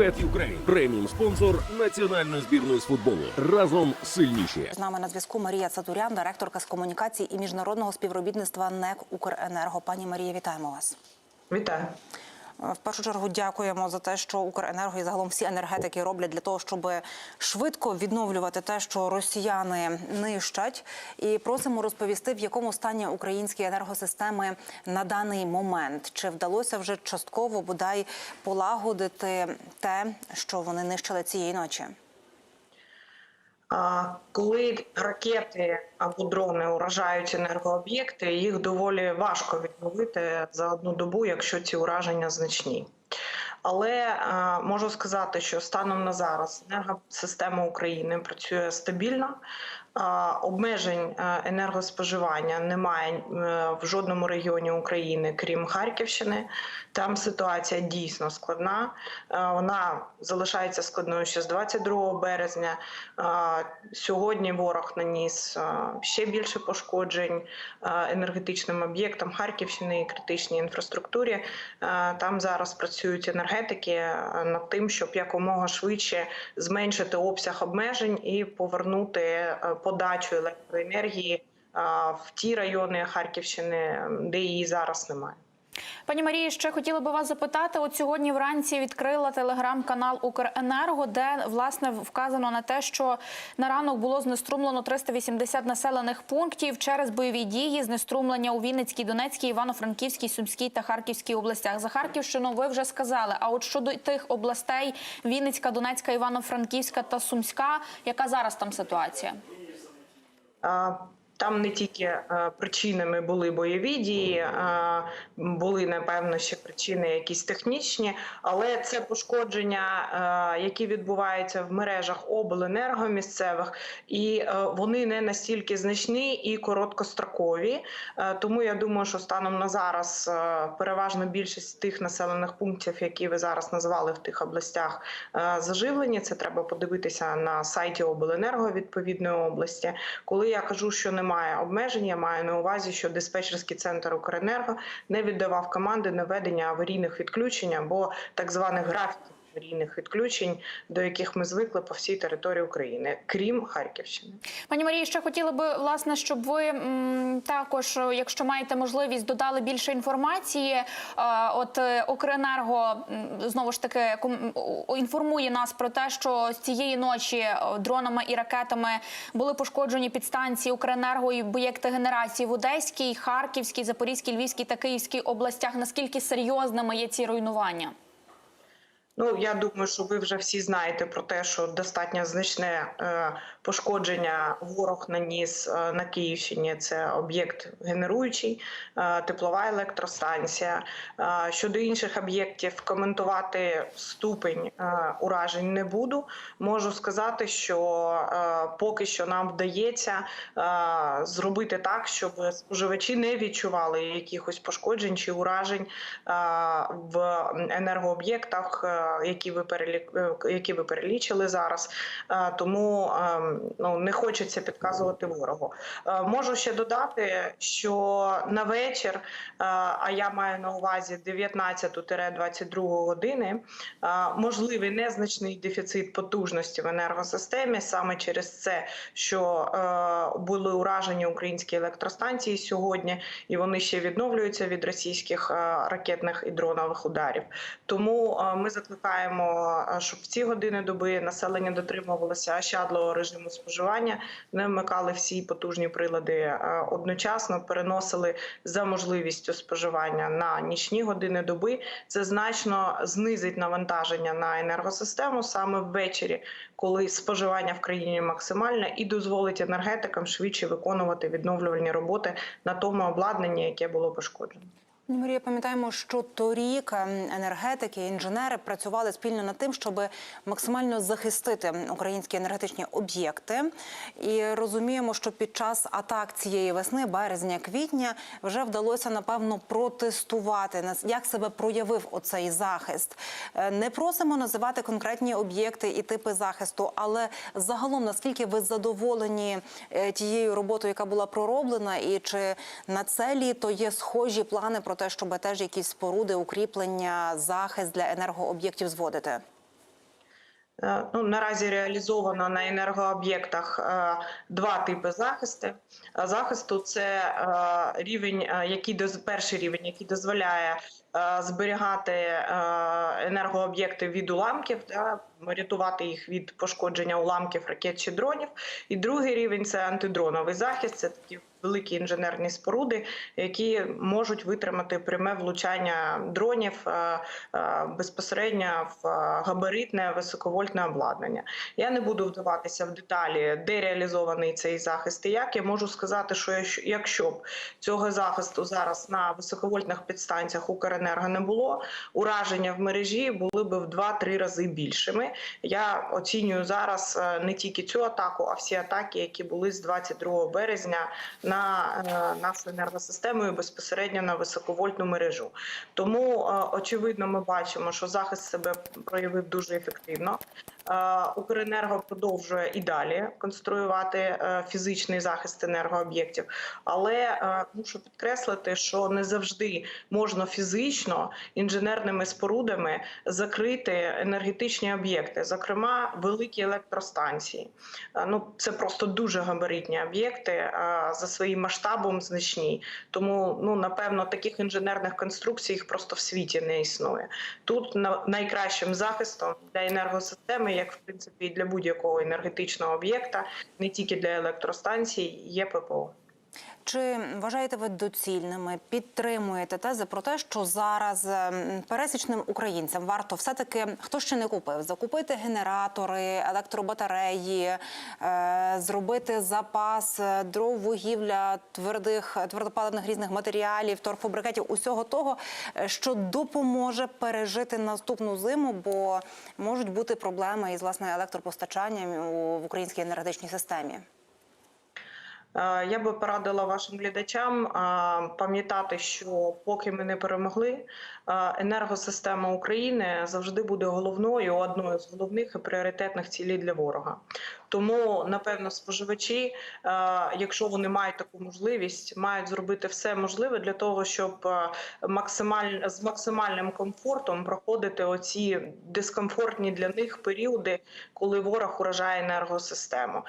Bet Ukraine – преміум спонсор національної збірної з футболу. Разом сильніші. З нами на зв'язку Марія Цатурян, директорка з комунікацій і міжнародного співробітництва НЕК Укренерго. Пані Марія, вітаємо вас. Вітаю. В першу чергу дякуємо за те, що Укренерго і загалом всі енергетики роблять для того, щоб швидко відновлювати те, що росіяни нищать. І просимо розповісти, в якому стані українські енергосистеми на даний момент. Чи вдалося вже частково бодай полагодити те, що вони нищили цієї ночі? Коли ракети або дрони уражають енергооб'єкти, їх доволі важко відновити за одну добу, якщо ці ураження значні. Але е, можу сказати, що станом на зараз енергосистема України працює стабільно. Обмежень е, енергоспоживання немає е, в жодному регіоні України, крім Харківщини. Там ситуація дійсно складна. Е, Вона залишається складною ще з 22 березня. Сьогодні ворог наніс ще більше пошкоджень енергетичним об'єктам Харківщини і критичній інфраструктурі. Там зараз працюють енергетики над тим, щоб якомога швидше зменшити обсяг обмежень і повернути подачу електроенергії в ті райони Харківщини, де її зараз немає. Пані Марії, ще хотіла би вас запитати. От сьогодні вранці відкрила телеграм-канал Укренерго, де власне вказано на те, що на ранок було знеструмлено 380 населених пунктів через бойові дії, знеструмлення у Вінницькій, Донецькій, Івано-Франківській, Сумській та Харківській областях. За Харківщину ви вже сказали. А от щодо тих областей Вінницька, Донецька, Івано-Франківська та Сумська, яка зараз там ситуація? А, Там не тільки е, причинами були бойові дії, е, були напевно ще причини якісь технічні, але це пошкодження, е, які відбуваються в мережах обленерго місцевих, і вони не настільки значні і короткострокові. Тому я думаю, що станом на зараз переважно більшість тих населених пунктів, які ви зараз назвали в тих областях, заживлені. Це треба подивитися на сайті обленерго відповідної області. Коли я кажу, що немає обмежень, я маю на увазі, що диспетчерський центр Укренерго не віддавав команди на ведення аварійних відключень або так званих графіків аварійних відключень, до яких ми звикли по всій території України, крім Харківщини. Пані Марії, ще хотіла би власне, щоб ви м, також, е, якщо маєте можливість, додали більше інформації. Е, От е, Укренерго знову ж таки інформує нас про те, що з цієї ночі дронами і ракетами були пошкоджені підстанції Укренерго і об'єкти генерації в Одеській, Харківській, Запорізькій, Львівській та Київській областях. Наскільки серйозними є ці руйнування? Ну я думаю, що ви вже всі знаєте про те, що достатньо значне е, пошкодження ворог наніс е, на Київщині. Це об'єкт генеруючий, е, теплова електростанція. Щодо інших об'єктів, коментувати ступень уражень не буду. Можу сказати, що поки що нам вдається зробити так, щоб споживачі не відчували якихось пошкоджень чи уражень в енергооб'єктах, які ви е, які ви перелічили зараз. Е, Тому е, ну не хочеться підказувати ворогу. Можу ще додати, що на вечір, а я маю на увазі 19-22 години, можливий незначний дефіцит потужності в енергосистемі саме через це, що були уражені українські електростанції сьогодні, і вони ще відновлюються від російських ракетних і дронових ударів. Тому ми закликаємо, е, щоб в ці години доби населення дотримувалося ощадливого режиму споживання, не вмикали всі потужні прилади е, одночасно, переносили за можливістю споживання на нічні години доби. Це значно знизить навантаження на енергосистему саме ввечері, коли споживання в країні максимальне, і дозволить енергетикам швидше виконувати відновлювальні роботи на тому обладнанні, яке було пошкоджено. Марія, пам'ятаємо, що торік ем, енергетики, інженери працювали спільно над тим, щоб максимально захистити українські енергетичні об'єкти. І розуміємо, що під час атак цієї весни, березня, квітня, вже вдалося напевно протестувати як себе проявив оцей захист. Е, Не просимо називати конкретні об'єкти і типи захисту, але загалом наскільки ви задоволені е, тією роботою, яка була пророблена, і чи на це літо є схожі плани про те, щоб теж якісь споруди, укріплення, захист для енергооб'єктів зводити? Е, Ну, наразі реалізовано на енергооб'єктах е, два типи захисту. Е, Захисту це рівень, який перший рівень, який дозволяє зберігати енергооб'єкти від уламків, да, рятувати їх від пошкодження уламків, ракет чи дронів. І другий рівень це антидроновий захист. Це такі великі інженерні споруди, які можуть витримати пряме влучання дронів е, е, безпосередньо в е, габаритне високовольтне обладнання. Я не буду вдаватися в деталі, де реалізований цей захист і як. Я можу сказати, що якщо- б цього захисту зараз на високовольтних підстанціях Укренерго не було, ураження в мережі були б в 2-3 рази більшими. Я оцінюю зараз не тільки цю атаку, а всі атаки, які були з 22 березня на е, нашу енергосистему і безпосередньо на високовольтну мережу. Тому е, очевидно, ми бачимо, що захист себе проявив дуже ефективно. Е, Укренерго продовжує і далі конструювати фізичний захист енергооб'єктів, але мушу підкреслити, що не завжди можна фізично інженерними спорудами закрити енергетичні об'єкти, зокрема великі електростанції. Ну це просто дуже габаритні об'єкти своїм масштабом значні. Тому ну напевно таких інженерних конструкцій їх просто в світі не існує. Тут на- найкращим захистом для енергосистеми, як в принципі і для будь-якого енергетичного об'єкта, не тільки для електростанцій, є ППО. Чи вважаєте ви доцільними, підтримуєте тези про те, що зараз ем, пересічним українцям варто все-таки, хто ще не купив, закупити генератори, електробатареї, е, зробити запас е, дров, вугілля, твердих твердопаливних різних матеріалів, торфобрикетів, усього того, е, що допоможе пережити наступну зиму, бо можуть бути проблеми із власне електропостачанням в українській енергетичній системі. Е, Я би порадила вашим глядачам е, пам'ятати, що поки ми не перемогли, е, енергосистема України завжди буде головною одною з головних і пріоритетних цілей для ворога. Тому, напевно, споживачі, якщо вони мають таку можливість, мають зробити все можливе для того, щоб максималь з максимальним комфортом проходити оці дискомфортні для них періоди, коли ворог уражає енергосистему.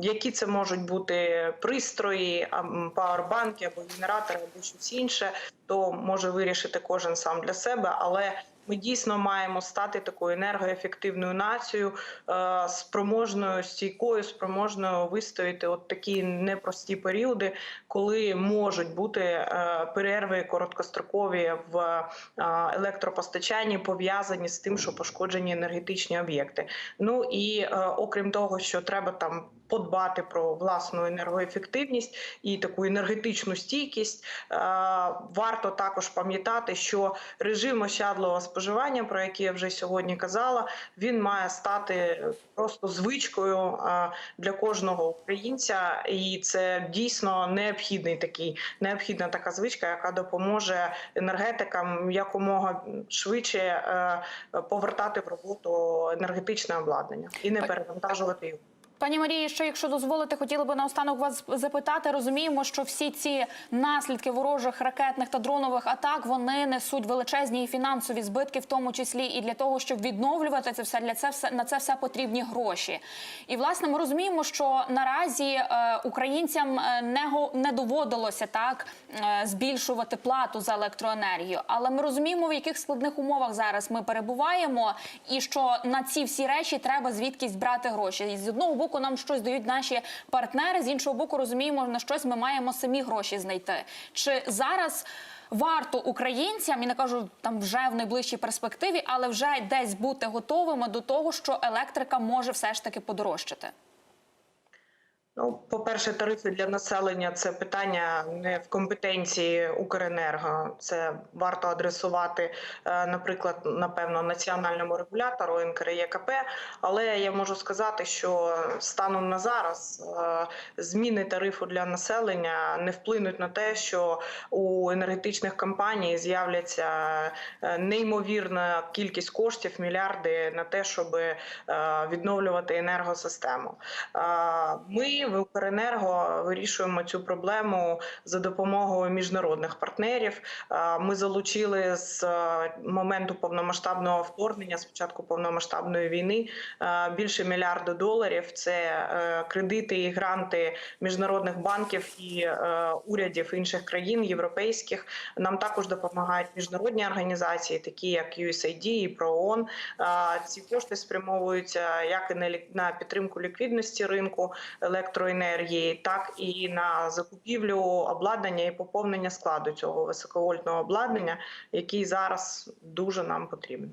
Які це можуть бути пристрої, пауербанки або генератори, або щось інше, то може вирішити кожен сам для себе, але ми дійсно маємо стати такою енергоефективною нацією, е, спроможною, стійкою, спроможною вистояти от такі непрості періоди, коли можуть бути е, перерви короткострокові в е, електропостачанні, пов'язані з тим, що пошкоджені енергетичні об'єкти. Ну і окрім того, що треба там подбати про власну енергоефективність і таку енергетичну стійкість, варто також пам'ятати, що режим споживання, про який я вже сьогодні казала, він має стати просто звичкою е, для кожного українця, і це дійсно необхідний такий необхідна така звичка, яка допоможе енергетикам якомога швидше е, повертати в роботу енергетичне обладнання і не перевантажувати його. Пані Марії, ще якщо дозволите, хотіли би наостанок вас запитати. Розуміємо, що всі ці наслідки ворожих ракетних та дронових атак вони несуть величезні і фінансові збитки, в тому числі і для того, щоб відновлювати це все для це все на це все потрібні гроші. І власне ми розуміємо, що наразі е, українцям е, не не доводилося так е, збільшувати плату за електроенергію. Але ми розуміємо, в яких складних умовах зараз ми перебуваємо, і що на ці всі речі треба звідкись брати гроші. З одного боку нам щось дають наші партнери, з іншого боку, розуміємо, на щось ми маємо самі гроші знайти. Чи зараз? Варто українцям, і не кажу там вже в найближчій перспективі, але вже десь бути готовими до того, що електрика може все ж таки подорожчати. Ну, по-перше, тарифи для населення це питання не в компетенції Укренерго. Це варто адресувати, е, наприклад, напевно, національному регулятору НКРЄКП. Але я можу сказати, що станом на зараз е, зміни тарифу для населення не вплинуть на те, що у енергетичних компаній з'являться е, неймовірна кількість коштів, мільярди на те, щоб відновлювати енергосистему. Ми Ми в Укренерго вирішуємо цю проблему за допомогою міжнародних партнерів. Ми залучили з моменту повномасштабного вторгнення, спочатку повномасштабної війни, більше мільярда доларів. Це е, кредити і гранти міжнародних банків і е, урядів інших країн європейських. Нам також допомагають міжнародні організації, такі як USAID і ПРООН. Ці кошти спрямовуються як і на підтримку ліквідності ринку електроенергії, так і на закупівлю обладнання і поповнення складу цього високовольтного обладнання, який зараз дуже нам потрібен.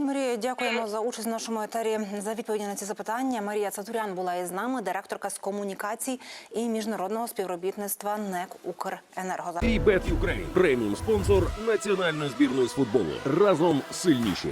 Марія, дякуємо за участь в нашому етері за відповіді на ці запитання. Марія Цатурян була із нами, директорка з комунікацій і міжнародного співробітництва НЕК Укренерго. І Bet Ukraine – преміум спонсор національної збірної з футболу. Разом сильніші.